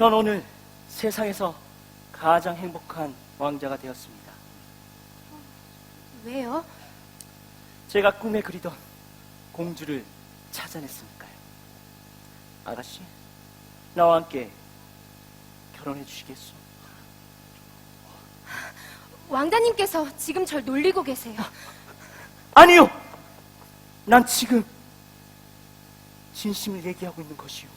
전 오늘 세상에서 가장 행복한 왕자가 되었습니다. 왜요? 제가 꿈에 그리던 공주를 찾아냈으니까요. 아가씨, 나와 함께 결혼해 주시겠소? 왕자님께서 지금 절 놀리고 계세요. 아니요! 난 지금 진심을 얘기하고 있는 것이오.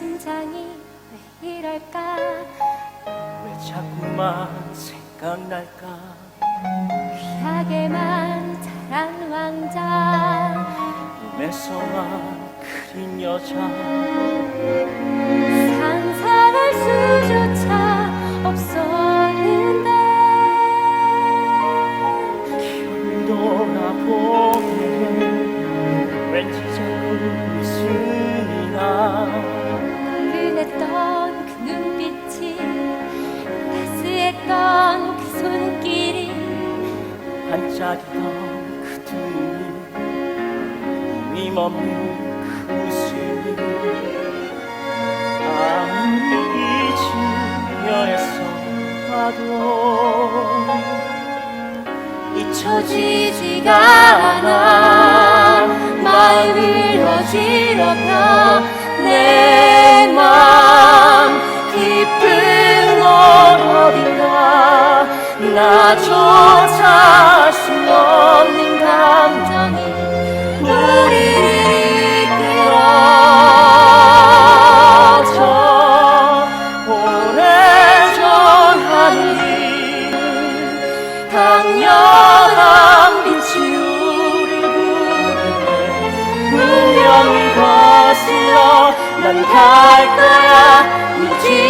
심장이 왜 이럴까? 왜 자꾸만 생각날까? 귀하게만 자란 왕자. 꿈에서만 그린 여자 상상할 수조차 없었는데. 기억을 돌아보면 왠지 자꾸 반짝이던 그 눈이 힘없는 그 웃음이 아무리 애써 봐도 잊혀지지가 않아. 마음을 어지럽혀 강렬한 빛이 우릴 부르네 운명을 거슬러 난 갈 거야. 이 지의 곳